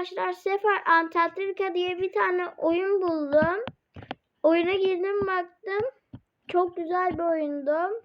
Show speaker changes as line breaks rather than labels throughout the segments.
arkadaşlar Sefer Antarktika diye bir tane oyun buldum. Oyuna girdim baktım. Çok güzel bir oyundu.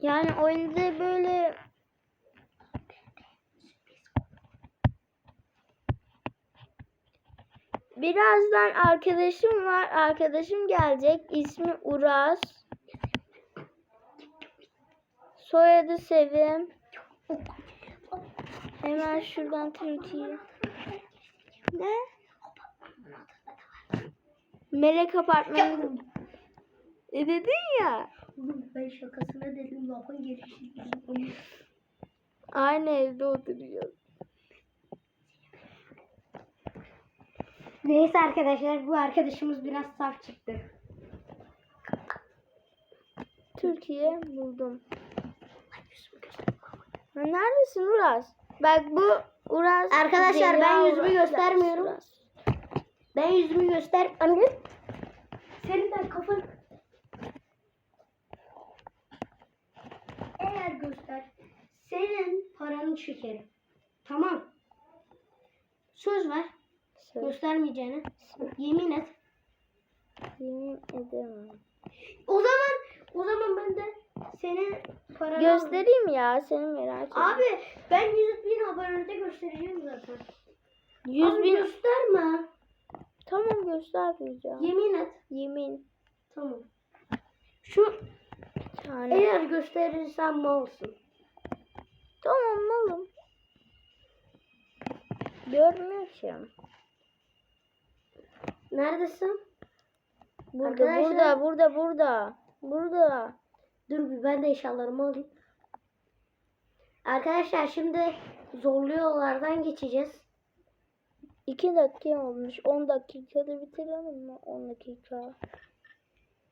Yani oyunda böyle Birazdan arkadaşım var. Arkadaşım gelecek. İsmi Uras. Soyadı Sevim. Hemen şuradan tweet'i. Ne? Melek apartmanı. E dedin ya.
Ben şakasına dedim lafın gelişi.
Aynı evde oturuyoruz.
Neyse arkadaşlar bu arkadaşımız biraz saf çıktı.
Türkiye buldum. Neredesin Uras? Bak bu Uras.
Arkadaşlar, ben yüzümü
Uras,
göstermiyorum.
Uras.
Ben yüzümü göster. Anne. Senin ben kafan. Eğer göster. Senin paranı çekerim. Tamam. Söz ver.
Söz.
Göstermeyeceğine. Yemin et.
Yemin edemem.
O zaman o zaman ben de senin paranı
Göstereyim ya seni merak ettim.
Abi ben 100 bin abonede göstereceğim zaten.
100
Abi
bin.
gösterme.
Tamam göstermeyeceğim.
Yemin et.
Yemin.
Tamam. Şu
Yani.
eğer gösterirsen malsın.
Tamam malım. Görmüyorum.
Neredesin?
Burada
Arkadaşlar-
burada burada burada. Burada.
Dur bir ben de eşyalarımı alayım. Arkadaşlar şimdi zorlu yollardan geçeceğiz.
2 dakika olmuş. 10 dakikada bitirelim mi? 10 dakika.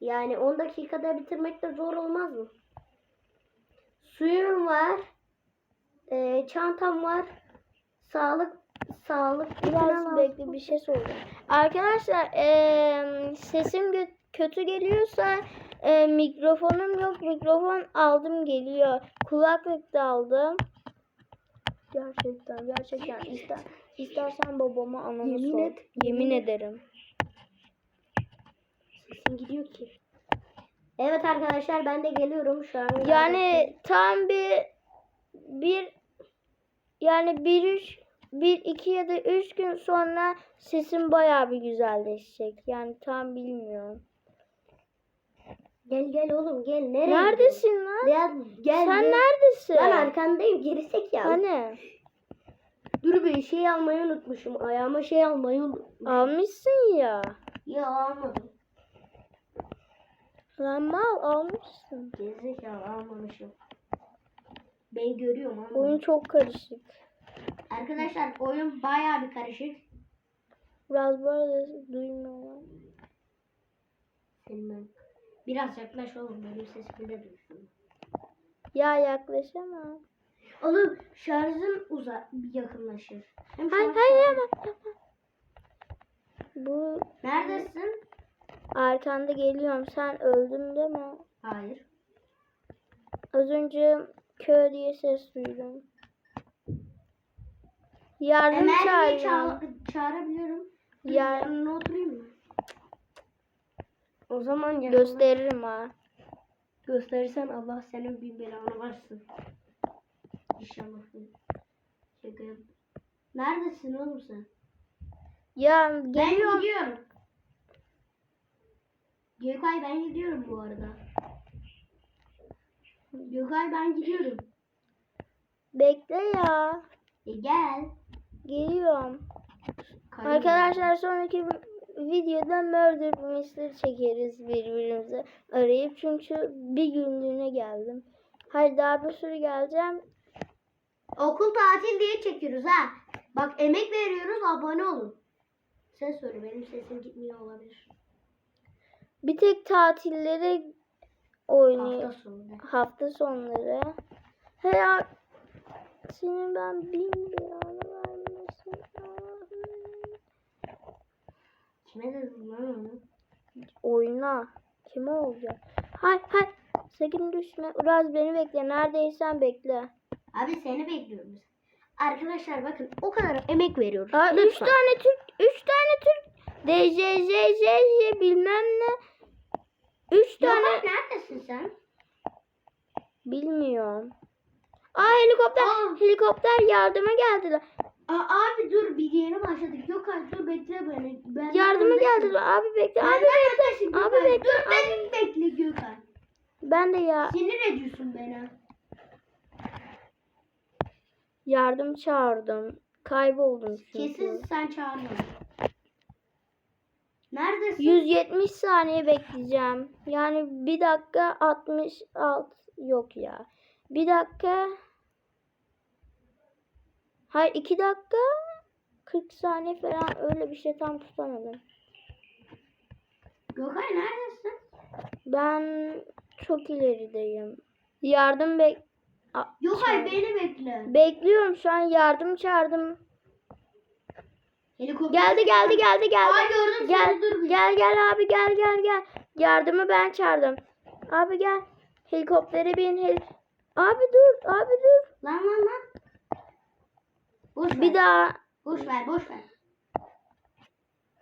Yani 10 dakikada bitirmek de zor olmaz mı? Suyum var. Ee, çantam var. Sağlık sağlık
Biraz bekle bir şey soracağım. Arkadaşlar eee, sesim kötü geliyorsa eee, mikrofonum yok. Mikrofon aldım geliyor. Kulaklık da aldım. Gerçekten gerçekten ister istersen babama anamı
Yemin
sor.
et,
Yemin ederim.
Sesin gidiyor ki. Evet arkadaşlar ben de geliyorum şu an.
Yani tam bir bir yani bir üç bir iki ya da üç gün sonra sesim bayağı bir güzelleşecek. Yani tam bilmiyorum.
Gel gel oğlum gel. Nereye
Neredesin lan?
gidiyorsun? Gel gel.
Sen
gel.
neredesin?
Ben arkandayım gerizekalı. ya.
Hani?
Dur bir şey almayı unutmuşum. Ayağıma şey almayı unutmuşum.
Almışsın ya.
Ya almadım.
Lan mal almışsın.
Gerizekalı almamışım. Ben görüyorum ama.
Oyun çok karışık.
Arkadaşlar oyun bayağı bir karışık.
Biraz bu arada duymuyorlar.
Ben. Biraz yaklaş oğlum benim sesimi de duysun.
Ya yaklaşamam.
Oğlum şarjın uza yakınlaşır. Hem
Hayır hayır yapma. Bu
Neredesin?
arkanda geliyorum. Sen öldün değil mi?
Hayır.
Az önce kö diye ses duydum. Yardım
Emel'e
çağırıyorum.
ça çağırabiliyorum.
Ya-
Yanına oturayım mı? O zaman yanına
Gösteririm ha.
gösterirsen Allah senin bir belanı varsın. İnşallah. Şaka. Neredesin oğlum sen?
Ya
Ben
geliyorum.
gidiyorum. Gökay ben gidiyorum bu arada. Gökay ben gidiyorum.
Bekle ya.
E gel.
Geliyorum.
Kayın.
Arkadaşlar sonraki videoda Murder Mystery çekeriz birbirimize arayıp çünkü bir günlüğüne geldim. Hayır daha bir sürü geleceğim.
Okul tatil diye çekiyoruz ha. Bak emek veriyoruz abone olun. Sen söyle benim sesim gitmiyor olabilir.
Bir tek tatillere oynuyor.
Hafta sonu.
Hafta sonları. He ya senin ben bin
Kime dedim lan onu?
oyna. Kime olacak? Hay hay. Sakın düşme. Uraz beni bekle. Neredeysen bekle.
Abi seni bekliyoruz. Arkadaşlar bakın o kadar emek veriyoruz.
Aa, üç tane Türk. Üç tane Türk. DJJJJ bilmem ne. Üç tane.
neredesin sen?
Bilmiyorum. Aa helikopter.
Aa.
Helikopter yardıma geldiler.
Aa, abi dur bir yeni başladık. Gökhan dur bekle beni. Ben
Yardıma geldiler. Abi bekle. Abi
yanındayım
Abi
Gökhan.
bekle,
Dur
abi.
beni bekle Gökhan.
ben de ya
Sinir ediyorsun beni.
yardım çağırdım. Kayboldum çünkü.
Kesin sen çağırmadın. Neredesin?
170 saniye bekleyeceğim. Yani bir dakika 66 yok ya. Bir dakika Hayır iki dakika 40 saniye falan öyle bir şey tam tutamadım.
Gökhan neredesin?
Ben çok ilerideyim. Yardım bek A-
Gökhan
çağır-
beni bekle.
Bekliyorum şu an yardım çağırdım.
Helikopter.
Geldi geldi geldi geldi.
Aa gördüm
Gel
seni dur bir.
gel gel abi gel gel gel. Yardımı ben çağırdım. Abi gel. Helikoptere bin. Hel abi dur abi dur.
Lan lan lan. Boş ver.
Bir daha
Boş ver boş ver.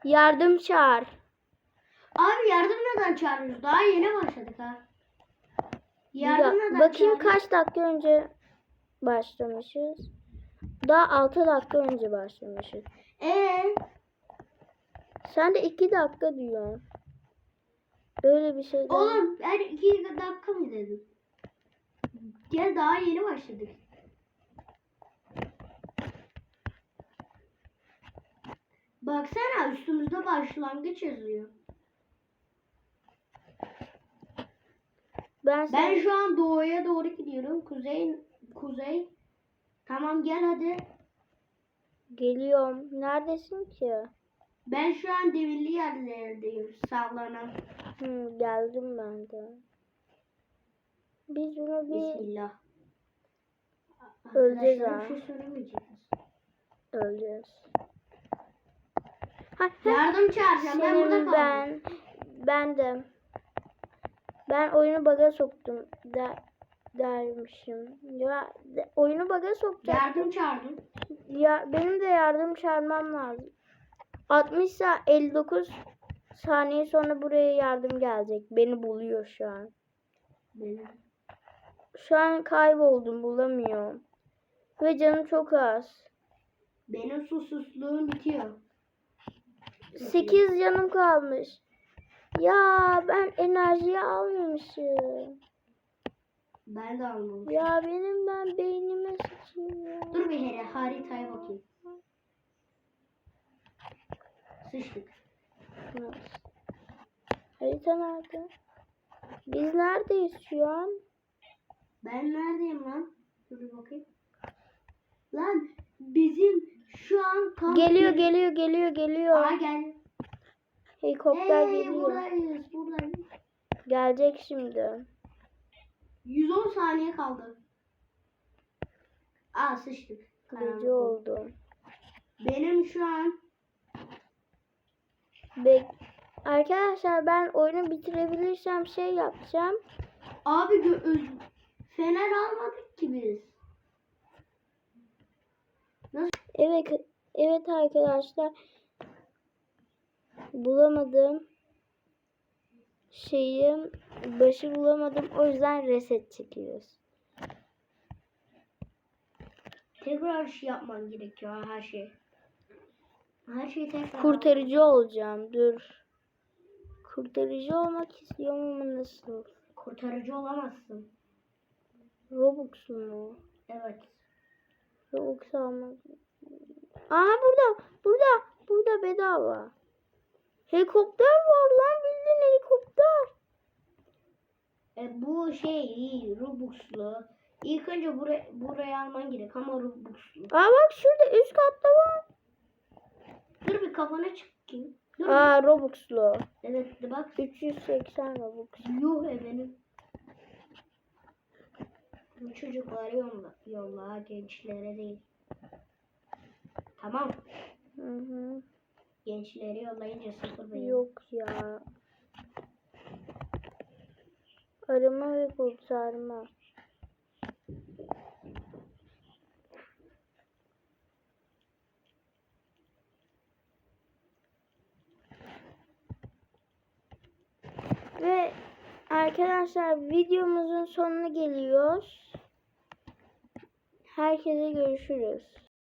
yardım çağır.
Abi yardım neden çağırıyoruz? Daha yeni başladık ha. Yardım neden
bakayım
çağırıyoruz?
kaç dakika önce başlamışız. Daha 6 dakika önce başlamışız.
Ee,
Sen de 2 dakika diyorsun. Öyle bir şey
oğlum ben iki dakika mı dedim? Gel daha yeni başladık. Baksana üstümüzde başlangıç yazıyor.
Ben, sen-
Ben şu an doğuya doğru gidiyorum. Kuzey kuzey. Tamam gel hadi.
geliyorum. Neredesin ki?
Ben şu an demirli yerlerdeyim. Sallanan.
Hı, geldim ben de. Biz bunu bir
Bismillah.
Öleceğiz ha.
Bir şey söylemeyeceğiz.
öleceğiz. Ha,
Yardım çağıracağım. Ben burada kaldım.
ben ben de ben oyunu baga soktum der, dermişim. Ya de- oyunu baga sokacak.
Yardım çağırdım.
Ya benim de yardım çağırmam lazım. 60 sa 59 saniye sonra buraya yardım gelecek. Beni buluyor şu an.
Benim.
Şu an kayboldum bulamıyorum. Ve canım çok az.
Benim susuzluğum bitiyor.
8 canım kalmış. Ya ben enerjiyi almamışım.
Ben de almamışım.
Ya benim ben beynime sıçayım ya.
Dur bir hele haritaya bakayım. Sıçtık.
Nasıl? Harita nerede? Biz neredeyiz şu an?
Ben neredeyim lan? Dur bir bakayım. Lan bizim şu an kamp
Geliyor geliyor geliyor geliyor.
Aa gel.
Helikopter
Hey,
geliyor.
buradayız buradayız.
Gelecek şimdi.
110 saniye kaldı. Aa sıçtık.
Gece oldu.
Benim şu an
Bek Arkadaşlar ben oyunu bitirebilirsem şey yapacağım.
abi fener almadık ki biz. Nasıl?
Evet evet arkadaşlar. Bulamadım. Şeyi başı bulamadım. O yüzden reset çekiyoruz.
Tekrar şey yapman gerekiyor her şey. Her şey tekrar.
Kurtarıcı olacağım. Dur. Kurtarıcı olmak istiyorum ama nasıl?
Kurtarıcı olamazsın.
Robux mu?
Evet.
Robux almak. Aha burada. Burada. Burada bedava. Helikopter var lan bildiğin helikopter.
E, bu şey Robux'lu. İlk önce buraya, buraya alman gerek ama Robux'lu.
Aa bak şurada üst katta var.
Dur bir kafana çıkayım. Dur.
Aa Robux'lu.
Evet de bak.
380 Robux.
Yuh e benim. Bu çocukları yolla, yolla gençlere değil. Tamam.
Hı hı.
Gençleri yollayınca sıfır benim.
Yok ya. arama ve kurtarma. Ve arkadaşlar videomuzun sonuna geliyoruz. Herkese görüşürüz.